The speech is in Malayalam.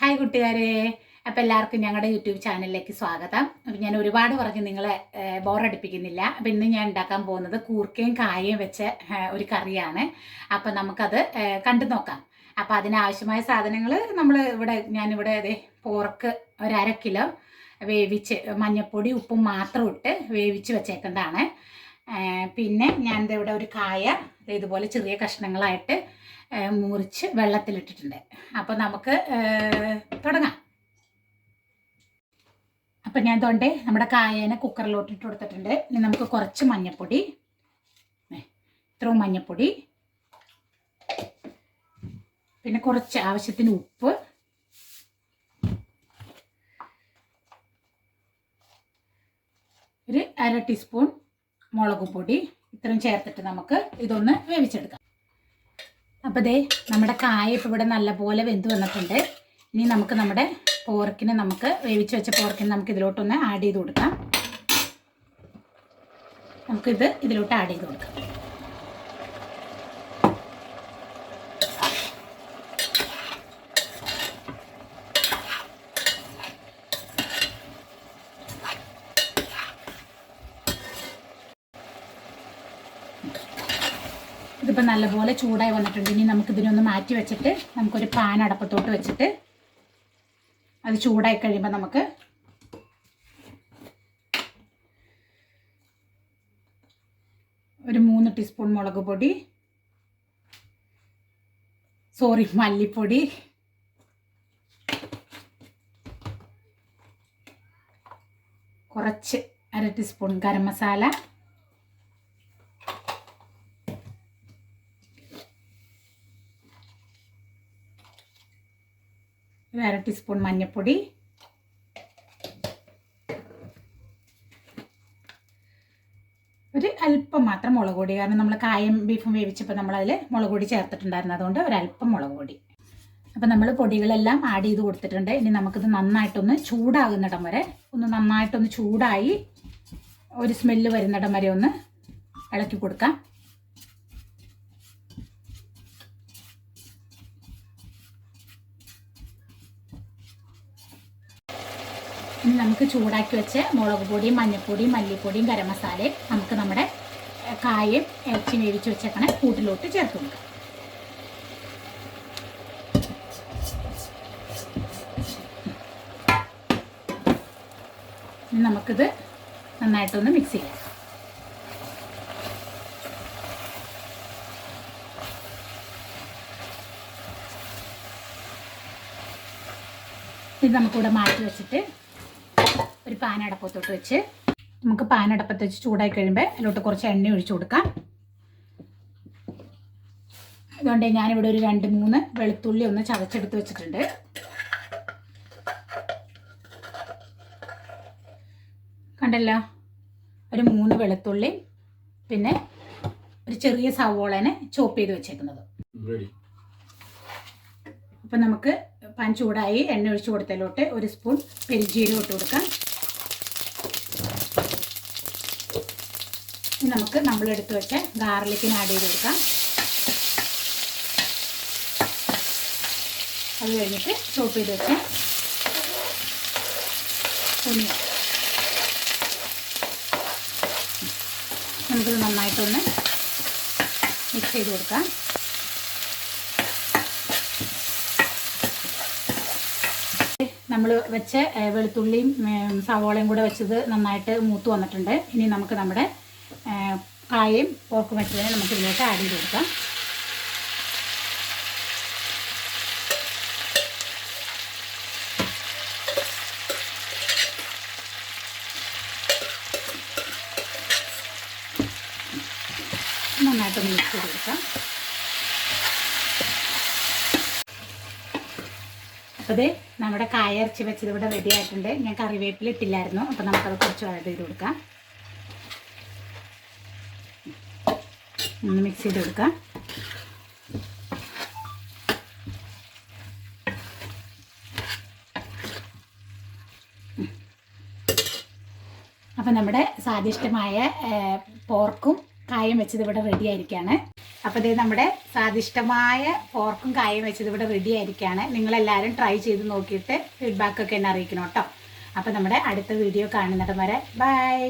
ഹായ് കുട്ടുകാരെ. അപ്പം എല്ലാവർക്കും ഞങ്ങളുടെ യൂട്യൂബ് ചാനലിലേക്ക് സ്വാഗതം. അപ്പം ഞാൻ ഒരുപാട് പറഞ്ഞ് നിങ്ങളെ ബോറടിപ്പിക്കുന്നില്ല. അപ്പം ഇന്ന് ഞാൻ ഉണ്ടാക്കാൻ പോകുന്നത് കൂർക്കയും കായയും വെച്ച ഒരു കറിയാണ്. അപ്പം നമുക്കത് കണ്ടു നോക്കാം. അപ്പം അതിനാവശ്യമായ സാധനങ്ങൾ നമ്മൾ ഇവിടെ ഞാനിവിടെ അതെ പോർക്ക് ഒരര കിലോ വേവിച്ച് മഞ്ഞൾപ്പൊടി ഉപ്പും മാത്രം ഇട്ട് വേവിച്ച് വെച്ചേക്കുന്നതാണ്. പിന്നെ ഞാൻ ഇവിടെ ഒരു കായ ഇതുപോലെ ചെറിയ കഷ്ണങ്ങളായിട്ട് മുറിച്ച് വെള്ളത്തിലിട്ടിട്ടുണ്ട്. അപ്പോൾ നമുക്ക് തുടങ്ങാം. അപ്പം ഞാൻ തൊണ്ടേ നമ്മുടെ കായേനെ കുക്കറിലോട്ട് ഇട്ട് കൊടുത്തിട്ടുണ്ട്. ഇനി നമുക്ക് കുറച്ച് മഞ്ഞൾപ്പൊടി ഇത്രയും മഞ്ഞൾപ്പൊടി പിന്നെ കുറച്ച് ആവശ്യത്തിന് ഉപ്പ്. ഒരു അര ടീസ്പൂൺ മുളക് പൊടി ഇത്രയും ചേർത്തിട്ട് നമുക്ക് ഇതൊന്ന് വേവിച്ചെടുക്കാം. അപ്പോൾ ദേ നമ്മുടെ കായ ഇപ്പോൾ ഇവിടെ നല്ലപോലെ വെന്ത് വന്നിട്ടുണ്ട്. ഇനി നമുക്ക് നമ്മുടെ പോർക്കിനെ നമുക്ക് വേവിച്ച് വെച്ച പോർക്കിനെ നമുക്ക് ഇതിലോട്ടൊന്ന് ആഡ് ചെയ്ത് കൊടുക്കാം. നമുക്കിത് ഇതിലോട്ട് ആഡ് ചെയ്ത് കൊടുക്കാം. ഇതിപ്പോൾ നല്ലപോലെ ചൂടായി വന്നിട്ടുണ്ട്. ഇനി നമുക്ക് ഇതിനൊന്ന് മാറ്റി വെച്ചിട്ട് നമുക്കൊരു പാൻ അടപ്പത്തോട്ട് വെച്ചിട്ട് അത് ചൂടായി കഴിയുമ്പോൾ നമുക്ക് ഒരു മൂന്ന് ടീസ്പൂൺ മുളക് പൊടി സോറി മല്ലിപ്പൊടി കുറച്ച് അര ടീസ്പൂൺ ഗരം മസാല ഒരു അര ടീസ്പൂൺ മഞ്ഞൾപ്പൊടി ഒരു അല്പം മാത്രം മുളക് പൊടി കാരണം നമ്മൾ കായം ബീഫും വേവിച്ചപ്പോൾ നമ്മളതിൽ മുളക് പൊടി ചേർത്തിട്ടുണ്ടായിരുന്നു. അതുകൊണ്ട് ഒരല്പം മുളക് പൊടി. അപ്പം നമ്മൾ പൊടികളെല്ലാം ആഡ് ചെയ്ത് കൊടുത്തിട്ടുണ്ട്. ഇനി നമുക്കിത് നന്നായിട്ടൊന്ന് ചൂടാകുന്നിടം വരെ ഒന്ന് നന്നായിട്ടൊന്ന് ചൂടായി ഒരു സ്മെല്ല് വരുന്നിടം വരെ ഒന്ന് ഇളക്കി കൊടുക്കാം. ഇനി നമുക്ക് ചൂടാക്കി വെച്ച് മുളക് പൊടിയും മഞ്ഞൾപ്പൊടിയും മല്ലിപ്പൊടിയും ഗരം മസാലയും നമുക്ക് നമ്മുടെ കായയും കായും ഇറച്ചി വേവിച്ച് വെച്ചേക്കണ കൂട്ടിലോട്ട് ചേർത്ത് കൊടുക്കാം. നമുക്കിത് നന്നായിട്ടൊന്ന് മിക്സ് ചെയ്യാം. ഇത് നമുക്കിവിടെ മാറ്റി വെച്ചിട്ട് ഒരു പാൻ അടപ്പത്തോട്ട് വെച്ച് നമുക്ക് പാൻ അടപ്പത്ത് വെച്ച് ചൂടായി കഴിയുമ്പോൾ അതിലോട്ട് കുറച്ച് എണ്ണ ഒഴിച്ചു കൊടുക്കാം. അതുകൊണ്ട് ഞാനിവിടെ ഒരു രണ്ട് മൂന്ന് വെളുത്തുള്ളി ഒന്ന് ചതച്ചെടുത്ത് വെച്ചിട്ടുണ്ട്. കണ്ടല്ലോ? ഒരു മൂന്ന് വെളുത്തുള്ളി പിന്നെ ഒരു ചെറിയ സവോളനെ ചോപ്പ് ചെയ്ത് വെച്ചേക്കുന്നത്. അപ്പം നമുക്ക് പാൻ ചൂടായി എണ്ണ ഒഴിച്ച് കൊടുത്തതിലോട്ട് ഒരു സ്പൂൺ പെരിജീരകം ഇട്ട് കൊടുക്കാം. നമുക്ക് നമ്മൾ എടുത്ത് വെച്ച ഗാർലിക്കിന് ആഡ് ചെയ്ത് കൊടുക്കാം. അത് കഴിഞ്ഞിട്ട് ചോപ്പ് ചെയ്ത് വെച്ച നമുക്കിത് നന്നായിട്ടൊന്ന് മിക്സ് ചെയ്ത് കൊടുക്കാം. നമ്മൾ വെച്ച വെളുത്തുള്ളിയും സവോളയും കൂടെ വെച്ചത് നന്നായിട്ട് മൂത്ത് വന്നിട്ടുണ്ട്. ഇനി നമുക്ക് നമ്മുടെ കായയും പോർക്കും വെച്ചതിനെ നമുക്ക് ഇതിലേക്ക് ആഡ് ചെയ്ത് കൊടുക്കാം. നന്നായിട്ടൊന്ന് മിക്സ് ചെയ്ത് കൊടുക്കാം. അപ്പോൾ അതെ നമ്മുടെ കായ ഇറച്ചി വെച്ചത് ഇവിടെ റെഡി ആയിട്ടുണ്ട്. ഞാൻ കറിവേപ്പില ഇട്ടില്ലായിരുന്നു. അപ്പോൾ നമുക്കത് കുറച്ച് ആഡ് ചെയ്ത് കൊടുക്കാം. ഒന്ന് മിക്സ് ചെയ്ത് കൊടുക്കാം അപ്പം നമ്മുടെ സ്വാദിഷ്ടമായ പോർക്കും കായം വെച്ചത് ഇവിടെ റെഡി ആയിരിക്കുകയാണ് അപ്പോൾ ഇതേ നമ്മുടെ സ്വാദിഷ്ടമായ പോർക്കും കായും വെച്ചത് ഇവിടെ റെഡി ആയിരിക്കുകയാണ് നിങ്ങളെല്ലാവരും ട്രൈ ചെയ്ത് നോക്കിയിട്ട് ഫീഡ്ബാക്ക് ഒക്കെ എന്നെ അറിയിക്കണം കേട്ടോ. അപ്പോൾ നമ്മുടെ അടുത്ത വീഡിയോ കാണുന്നിടം വരെ. ബൈ